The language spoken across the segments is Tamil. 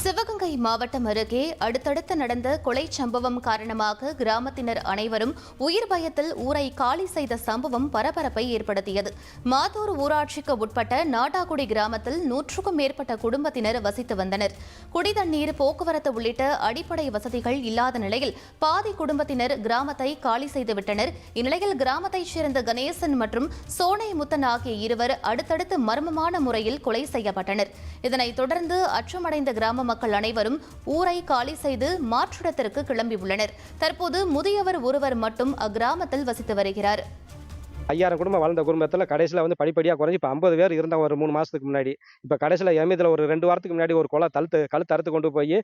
சிவகங்கை மாவட்டம் அருகே அடுத்தடுத்து நடந்த கொலை சம்பவம் காரணமாக கிராமத்தினர் அனைவரும் உயிர் பயத்தில் ஊரை காலி செய்த சம்பவம் பரபரப்பை ஏற்படுத்தியது. மாதூர் ஊராட்சிக்கு உட்பட்ட நாட்டாக்குடி கிராமத்தில் நூற்றுக்கும் மேற்பட்ட குடும்பத்தினர் வசித்து வந்தனர். குடிதண்ணீர் போக்குவரத்து உள்ளிட்ட அடிப்படை வசதிகள் இல்லாத நிலையில் பாதி குடும்பத்தினர் கிராமத்தை காலி செய்துவிட்டனர் இந்நிலையில் கிராமத்தைச் சேர்ந்த கணேசன் மற்றும் சோனை முத்தன் ஆகிய இருவர் அடுத்தடுத்து மர்மமான முறையில் கொலை செய்யப்பட்டனர். இதனைத் தொடர்ந்து அச்சமடைந்த கிராம மக்கள் அனைவரும் ஊரை காலி செய்து மாற்றிடத்திற்கு கிளம்பியுள்ளனர். தற்போது முதியவர் ஒருவர் மட்டும் அக்கிராமத்தில் வசித்து வருகிறார். ஐயாயிரம் குடும்பம் வளர்ந்த குடும்பத்தில் கடைசியில் வந்து படிப்படியாக குறைஞ்சி இப்போ ஐம்பது பேர் இருந்தால் ஒரு மூணு மாதத்துக்கு முன்னாடி. இப்போ கடைசியில் எமீதில் ஒரு ரெண்டு வாரத்துக்கு முன்னாடி ஒரு குளம் தழுத்து கழுத்து அறுத்து கொண்டு போய்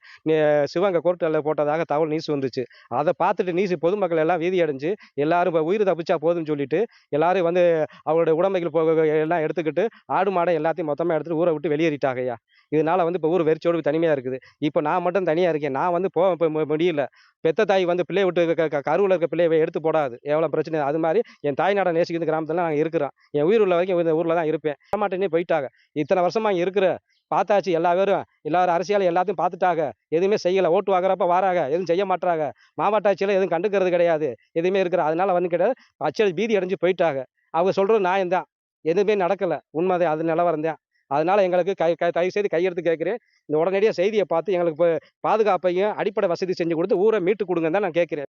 சிவங்க கோர்ட்டில் போட்டதாக தகவல் நியூஸ் வந்துச்சு. அதை பார்த்துட்டு நியூஸ் பொதுமக்கள் எல்லாம் வீதி அடைஞ்சு எல்லாரும் இப்போ உயிர் தப்பிச்சா போதும்னு சொல்லிட்டு எல்லாரும் வந்து அவங்களுடைய உடமைகள் போக எல்லாம் எடுத்துக்கிட்டு ஆடு மாடை எல்லாத்தையும் மொத்தமாக எடுத்துகிட்டு ஊரை விட்டு வெளியேறிட்டாங்கய்யா இதனால் இதனால வந்து இப்போ ஊர் வெறிச்சோடு தனிமையாக இருக்குது. இப்போ நான் மட்டும் தனியாக இருக்கேன். நான் வந்து போக இப்போ முடியல. பெத்த தாய் வந்து பிள்ளையை விட்டு க- க- கருவில் இருக்க பிள்ளையை எடுத்து போடாது. எவ்வளோ பிரச்சனை. அது மாதிரி என் தாய் நாடை நேசிக்கிறது கிராமத்தில் நாங்கள் இருக்கிறோம் என் உயிர் உள்ள வரைக்கும் இந்த ஊரில் தான் இருப்பேன். மாட்டேனே போயிட்டாங்க. இத்தனை வருஷமா இங்கே இருக்கிற பார்த்தாச்சு எல்லா பேரும். எல்லாரும் அரசியல் எல்லாத்தையும் பார்த்துட்டாங்க. எதுவுமே செய்யலை. ஓட்டு வாங்குறப்ப வராங்க. எதுவும் செய்ய மாட்டாங்க மாவட்ட ஆட்சியில் எதுவும் கண்டுக்கிறது கிடையாது. எதுவுமே இருக்கிற அதனால வந்து கிடையாது. அச்சல் பீதி அடைஞ்சு போயிட்டாங்க. அவங்க சொல்கிறது நான் தான் எதுவுமே நடக்கலை. உண்மைதான். அது நிலவரம் தான். அதனால எங்களுக்கு கை தயவு செய்து கையெடுத்து கேட்குறேன். இந்த உடனடியாக செய்தியை பார்த்து எங்களுக்கு இப்போ பாதுகாப்பையும் அடிப்படை வசதி செஞ்சு கொடுத்து ஊரை மீட்டு கொடுங்கன்னு தான் நான் கேட்குறேன்.